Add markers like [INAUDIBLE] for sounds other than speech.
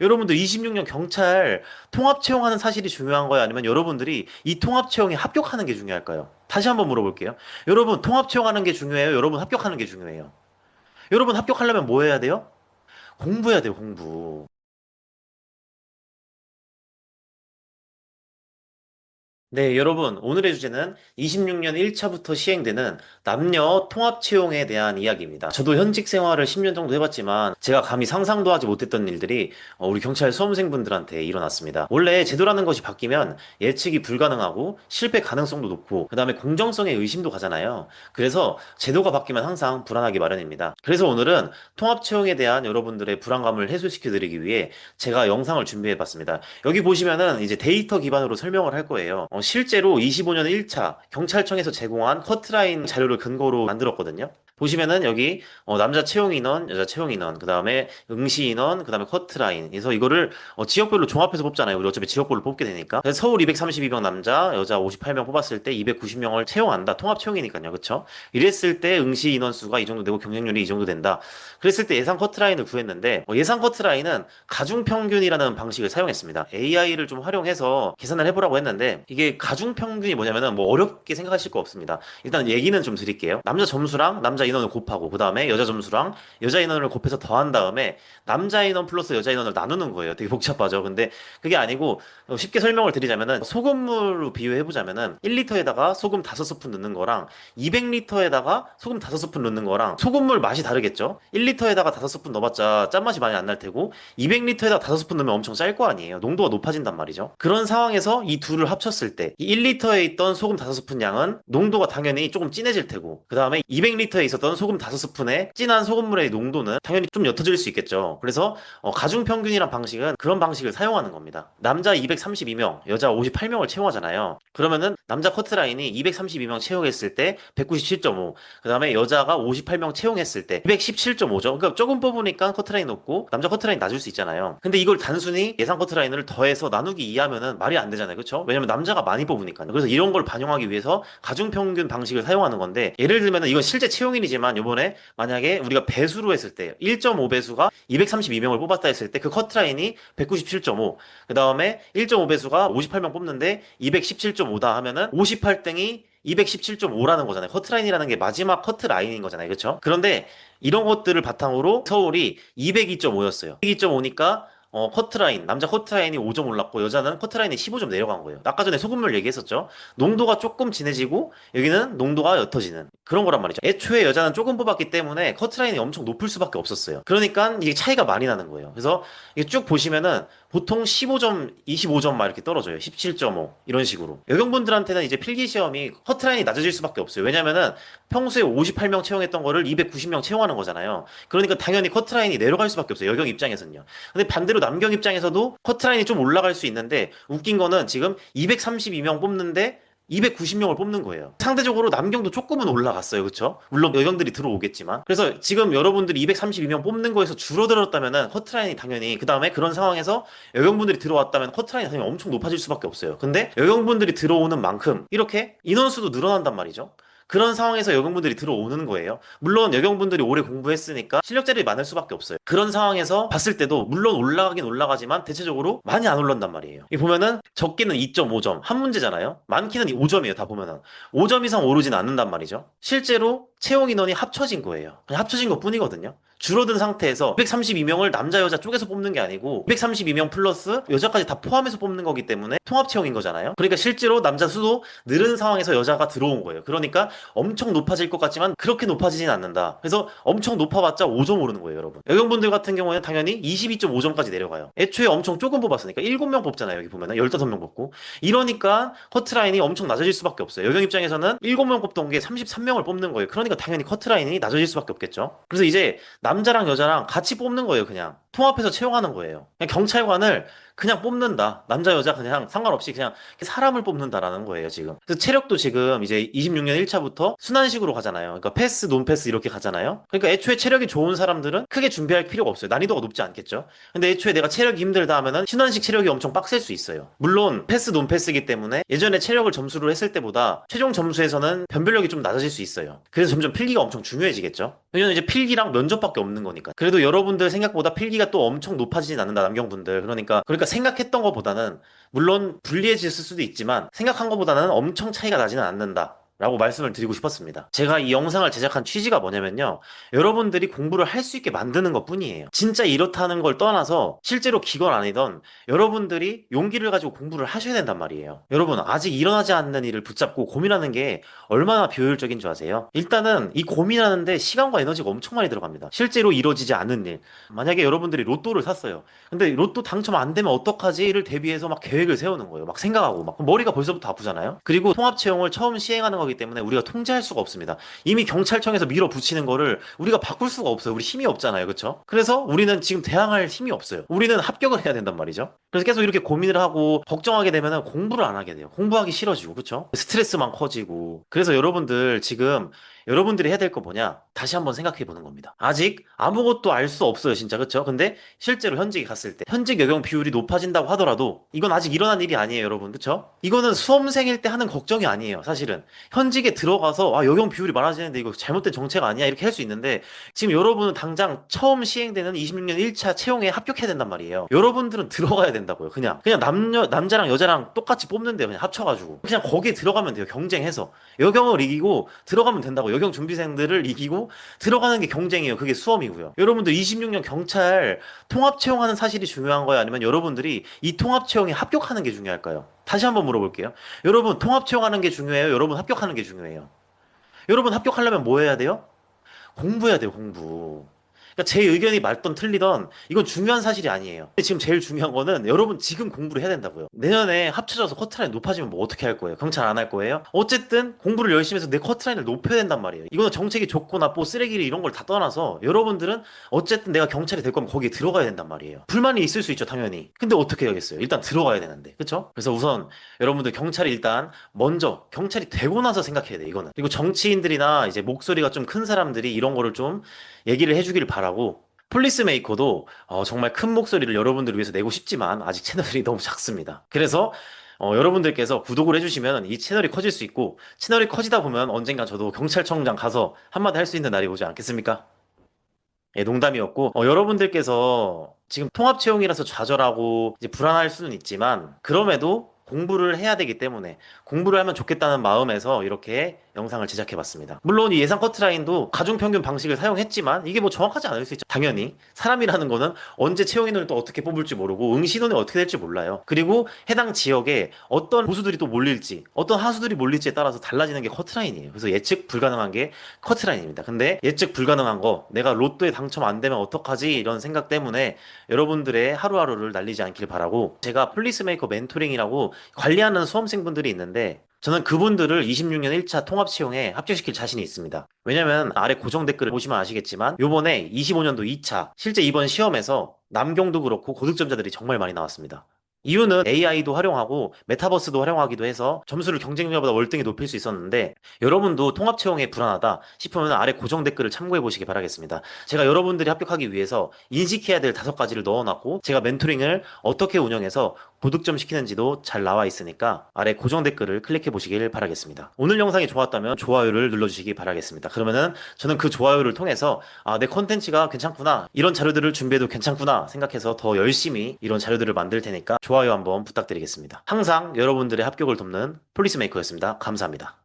여러분들 26년 경찰 통합 채용하는 사실이 중요한 거예요? 아니면 여러분들이 이 통합 채용에 합격하는 게 중요할까요? 다시 한번 물어볼게요. 여러분 통합 채용하는 게 중요해요? 여러분 합격하는 게 중요해요? 여러분 합격하려면 뭐 해야 돼요? 공부해야 돼요, 공부. 네, 여러분, 오늘의 주제는 26년 1차부터 시행되는 남녀 통합 채용에 대한 이야기입니다. 저도 현직 생활을 10년 정도 해봤지만 제가 감히 상상도 하지 못했던 일들이 어, 우리 경찰 수험생분들한테 일어났습니다. 원래 제도라는 것이 바뀌면 예측이 불가능하고 실패 가능성도 높고 그 다음에 공정성에 의심도 가잖아요. 그래서 제도가 바뀌면 항상 불안하기 마련입니다. 그래서 오늘은 통합 채용에 대한 여러분들의 불안감을 해소시켜드리기 위해 제가 영상을 준비해봤습니다. 여기 보시면은 이제 데이터 기반으로 설명을 할 거예요. 어, 실제로 25년 1차 경찰청에서 제공한 커트라인 자료를 근거로 만들었거든요. 보시면은 여기 어, 남자 채용 인원, 여자 채용 인원, 그 다음에 응시 인원, 그 다음에 커트 라인. 그래서 이거를 어, 지역별로 종합해서 뽑잖아요. 우리 어차피 지역별로 뽑게 되니까. 그래서 서울 232명 남자, 여자 58명 뽑았을 때 290명을 채용한다. 통합 채용이니까요. 그쵸? 이랬을 때 응시 인원 수가 이 정도 되고 경쟁률이 이 정도 된다. 그랬을 때 예상 커트 라인을 구했는데 어, 예상 커트 라인은 가중 평균이라는 방식을 사용했습니다. AI를 좀 활용해서 계산을 해보라고 했는데 이게 가중 평균이 뭐냐면은 뭐 어렵게 생각하실 거 없습니다. 일단 얘기는 좀 드릴게요. 남자 점수랑 남자 인원을 곱하고 그 다음에 여자 점수랑 여자 인원을 곱해서 더한 다음에 남자 인원 플러스 여자 인원을 나누는 거예요. 되게 복잡하죠. 근데 그게 아니고 어, 쉽게 설명을 드리자면은 소금물로 비유해 보자면은 1리터에다가 소금 5스푼 넣는 거랑 200리터에다가 소금 5스푼 넣는 거랑 소금물 맛이 다르겠죠. 1리터에다가 5스푼 넣어봤자 짠맛이 많이 안 날 테고 200리터에다가 5스푼 넣으면 엄청 짤 거 아니에요. 농도가 높아진단 말이죠. 그런 상황에서 이 둘을 합쳤을 때이 1리터에 있던 소금 5스푼 양은 농도가 당연히 조금 진해질 테고 그 다음에 200리터에 있 었던 소금 5스푼의 진한 소금물의 농도는 당연히 좀 옅어질 수 있겠죠. 그래서 어, 가중 평균이란 방식은 그런 방식을 사용하는 겁니다. 남자 232명, 여자 58명을 채용하잖아요. 그러면은 남자 커트라인이 232명 채용했을 때 197.5, 그 다음에 여자가 58명 채용했을 때 217.5죠. 그러니까 조금 뽑으니까 커트라인 높고 남자 커트라인 낮을 수 있잖아요. 근데 이걸 단순히 예상 커트라인을 더해서 나누기 2하면은 말이 안 되잖아요. 그렇죠? 왜냐면 남자가 많이 뽑으니까요. 그래서 이런 걸 반영하기 위해서 가중 평균 방식을 사용하는 건데 예를 들면은 이건 실제 채용인이 지만 요번에 만약에 우리가 배수로 했을 때 1.5배수가 232명을 뽑았다 했을 때 그 커트라인이 197.5, 그 다음에 1.5배수가 58명 뽑는데 217.5다 하면은 58등이 217.5라는 거잖아요. 커트라인이라는 게 마지막 커트라인인 거잖아요. 그렇죠? 그런데 이런 것들을 바탕으로 서울이 202.5였어요. 202.5니까 어, 커트라인, 남자 커트라인이 5점 올랐고, 여자는 커트라인이 15점 내려간 거예요. 아까 전에 소금물 얘기했었죠? 농도가 조금 진해지고, 여기는 농도가 옅어지는 그런 거란 말이죠. 애초에 여자는 조금 뽑았기 때문에 커트라인이 엄청 높을 수밖에 없었어요. 그러니까 이게 차이가 많이 나는 거예요. 그래서 쭉 보시면은 보통 15점, 25점 막 이렇게 떨어져요. 17.5 이런 식으로. 여경분들한테는 이제 필기 시험이 커트라인이 낮아질 수밖에 없어요. 왜냐면은 평소에 58명 채용했던 거를 290명 채용하는 거잖아요. 그러니까 당연히 커트라인이 내려갈 수밖에 없어요. 여경 입장에서는요. 근데 반대로 남경 입장에서도 커트라인이 좀 올라갈 수 있는데 웃긴 거는 지금 232명 뽑는데 290명을 뽑는 거예요. 상대적으로 남경도 조금은 올라갔어요. 그쵸? 물론 여경들이 들어오겠지만. 그래서 지금 여러분들이 232명 뽑는 거에서 줄어들었다면은 커트라인이 당연히 그 다음에 그런 상황에서 여경분들이 들어왔다면 커트라인이 당연히 엄청 높아질 수밖에 없어요. 근데 여경분들이 들어오는 만큼 이렇게 인원수도 늘어난단 말이죠. 그런 상황에서 여경분들이 들어오는 거예요. 물론 여경분들이 오래 공부했으니까 실력자들이 많을 수밖에 없어요. 그런 상황에서 봤을 때도 물론 올라가긴 올라가지만 대체적으로 많이 안 올랐단 말이에요. 이 보면은 적게는 2.5점 한 문제잖아요. 많기는 5점이에요. 다 보면은 5점 이상 오르진 않는단 말이죠. 실제로 채용 인원이 합쳐진 거예요. 그냥 합쳐진 것 뿐이거든요. 줄어든 상태에서 232명을 남자 여자 쪼개서 뽑는 게 아니고 232명 플러스 여자까지 다 포함해서 뽑는 거기 때문에 통합 채용인 거잖아요. 그러니까 실제로 남자 수도 늘은 상황에서 여자가 들어온 거예요. 그러니까 엄청 높아질 것 같지만 그렇게 높아지진 않는다. 그래서 엄청 높아봤자 5점 오르는 거예요, 여러분. 여경분들 같은 경우에는 당연히 22.5점까지 내려가요. 애초에 엄청 조금 뽑았으니까 7명 뽑잖아요, 여기 보면은 15명 뽑고. 이러니까 커트라인이 엄청 낮아질 수밖에 없어요. 여경 입장에서는 7명 뽑던 게 33명을 뽑는 거예요. 그러니까 당연히 커트라인이 낮아질 수밖에 없겠죠. 그래서 이제 남자랑 여자랑 같이 뽑는 거예요, 그냥. 통합해서 채용하는 거예요. 그냥 경찰관을 그냥 뽑는다. 남자, 여자 그냥 상관없이 그냥 사람을 뽑는다라는 거예요, 지금. 그래서 체력도 지금 이제 26년 1차부터 순환식으로 가잖아요. 그러니까 패스, 논패스 이렇게 가잖아요. 그러니까 애초에 체력이 좋은 사람들은 크게 준비할 필요가 없어요. 난이도가 높지 않겠죠. 근데 애초에 내가 체력이 힘들다 하면은 순환식 체력이 엄청 빡셀 수 있어요. 물론 패스, 논패스이기 때문에 예전에 체력을 점수를 했을 때보다 최종 점수에서는 변별력이 좀 낮아질 수 있어요. 그래서 점점 필기가 엄청 중요해지겠죠. 왜냐면 이제 필기랑 면접밖에 없는 거니까. 그래도 여러분들 생각보다 필기가 또 엄청 높아지진 않는다, 남경분들. 그러니까, 그러니까 생각했던 것보다는, 물론 불리해질 수도 있지만, 생각한 것보다는 엄청 차이가 나지는 않는다. 라고 말씀을 드리고 싶었습니다. 제가 이 영상을 제작한 취지가 뭐냐면요. 여러분들이 공부를 할 수 있게 만드는 것 뿐이에요. 진짜 이렇다는 걸 떠나서 실제로 기건 아니던 여러분들이 용기를 가지고 공부를 하셔야 된단 말이에요. 여러분, 아직 일어나지 않는 일을 붙잡고 고민하는 게 얼마나 비효율적인 줄 아세요? 일단은 이 고민하는데 시간과 에너지가 엄청 많이 들어갑니다. 실제로 이루어지지 않는 일. 만약에 여러분들이 로또를 샀어요. 근데 로또 당첨 안 되면 어떡하지?를 대비해서 막 계획을 세우는 거예요. 막 생각하고 막 머리가 벌써부터 아프잖아요. 그리고 통합 채용을 처음 시행하는 거기 때문에 우리가 통제할 수가 없습니다. 이미 경찰청에서 밀어붙이는 거를 우리가 바꿀 수가 없어요. 우리 힘이 없잖아요. 그렇죠? 그래서 우리는 지금 대항할 힘이 없어요. 우리는 합격을 해야 된단 말이죠. 그래서 계속 이렇게 고민을 하고 걱정하게 되면 공부를 안 하게 돼요. 공부하기 싫어지고 그렇죠? 스트레스만 커지고. 그래서 여러분들 지금 여러분들이 해야 될 거 뭐냐? 다시 한번 생각해 보는 겁니다. 아직 아무것도 알 수 없어요, 진짜. 그렇죠? 근데 실제로 현직에 갔을 때 현직 여경 비율이 높아진다고 하더라도 이건 아직 일어난 일이 아니에요, 여러분. 그렇죠? 이거는 수험생일 때 하는 걱정이 아니에요, 사실은. 현직에 들어가서 아, 여경 비율이 많아지는데 이거 잘못된 정책 아니야? 이렇게 할 수 있는데 지금 여러분은 당장 처음 시행되는 26년 1차 채용에 합격해야 된단 말이에요. 여러분들은 들어가야 된다고요. 그냥 그냥 남녀 남자랑 여자랑 똑같이 뽑는데요. 그냥 합쳐 가지고 그냥 거기에 들어가면 돼요. 경쟁해서 여경을 이기고 들어가면 된다고. 여경 준비생들을 이기고 들어가는 게 경쟁이에요. 그게 수험이고요. 여러분들 26년 경찰 통합 채용하는 사실이 중요한 거예요? 아니면 여러분들이 이 통합 채용에 합격하는 게 중요할까요? 다시 한번 물어볼게요. 여러분 통합 채용하는 게 중요해요? 여러분 합격하는 게 중요해요? 여러분 합격하려면 뭐 해야 돼요? 공부해야 돼요, 공부. 그러니까 제 의견이 맞던 틀리던 이건 중요한 사실이 아니에요. 근데 지금 제일 중요한 거는 여러분 지금 공부를 해야 된다고요. 내년에 합쳐져서 커트라인 높아지면 뭐 어떻게 할 거예요? 경찰 안 할 거예요? 어쨌든 공부를 열심히 해서 내 커트라인을 높여야 된단 말이에요. 이거는 정책이 좋고 나쁘고 쓰레기를 이런 걸 다 떠나서 여러분들은 어쨌든 내가 경찰이 될 거면 거기에 들어가야 된단 말이에요. 불만이 있을 수 있죠, 당연히. 근데 어떻게 해야겠어요? 일단 들어가야 되는데. 그쵸? 그래서 우선 여러분들 경찰이 일단 먼저 경찰이 되고 나서 생각해야 돼, 이거는. 그리고 정치인들이나 이제 목소리가 좀 큰 사람들이 이런 거를 좀 얘기를 해 주길 바라 고 폴리스 메이커도 어, 정말 큰 목소리를 여러분들을 위해서 내고 싶지만 아직 채널이 [LAUGHS] 너무 작습니다. 그래서 어, 여러분들께서 구독을 해주시면 이 채널이 커질 수 있고 채널이 커지다 보면 언젠가 저도 경찰청장 가서 한마디 할 수 있는 날이 오지 않겠습니까? 예, 농담이었고 어, 여러분들께서 지금 통합 채용이라서 좌절하고 이제 불안할 수는 있지만 그럼에도 공부를 해야 되기 때문에 공부를 하면 좋겠다는 마음에서 이렇게 영상을 제작해 봤습니다. 물론 이 예상 커트라인도 가중평균 방식을 사용했지만 이게 뭐 정확하지 않을 수 있죠. 당연히 사람이라는 거는 언제 채용인을 또 어떻게 뽑을지 모르고 응시론이 어떻게 될지 몰라요. 그리고 해당 지역에 어떤 보수들이 또 몰릴지 어떤 하수들이 몰릴지에 따라서 달라지는 게 커트라인이에요. 그래서 예측 불가능한 게 커트라인입니다. 근데 예측 불가능한 거 내가 로또에 당첨 안 되면 어떡하지 이런 생각 때문에 여러분들의 하루하루를 날리지 않길 바라고 제가 폴리스메이커 멘토링이라고 관리하는 수험생분들이 있는데 저는 그분들을 26년 1차 통합 채용에 합격시킬 자신이 있습니다. 왜냐면 아래 고정 댓글을 보시면 아시겠지만 요번에 25년도 2차 실제 이번 시험에서 남경도 그렇고 고득점자들이 정말 많이 나왔습니다. 이유는 AI도 활용하고 메타버스도 활용하기도 해서 점수를 경쟁자보다 월등히 높일 수 있었는데 여러분도 통합 채용에 불안하다 싶으면 아래 고정 댓글을 참고해 보시기 바라겠습니다. 제가 여러분들이 합격하기 위해서 인식해야 될 다섯 가지를 넣어놨고 제가 멘토링을 어떻게 운영해서 고득점 시키는지도 잘 나와 있으니까 아래 고정 댓글을 클릭해 보시길 바라겠습니다. 오늘 영상이 좋았다면 좋아요를 눌러주시기 바라겠습니다. 그러면은 저는 그 좋아요를 통해서 아, 내 컨텐츠가 괜찮구나. 이런 자료들을 준비해도 괜찮구나 생각해서 더 열심히 이런 자료들을 만들 테니까 좋아요 한번 부탁드리겠습니다. 항상 여러분들의 합격을 돕는 폴리스 메이커였습니다. 감사합니다.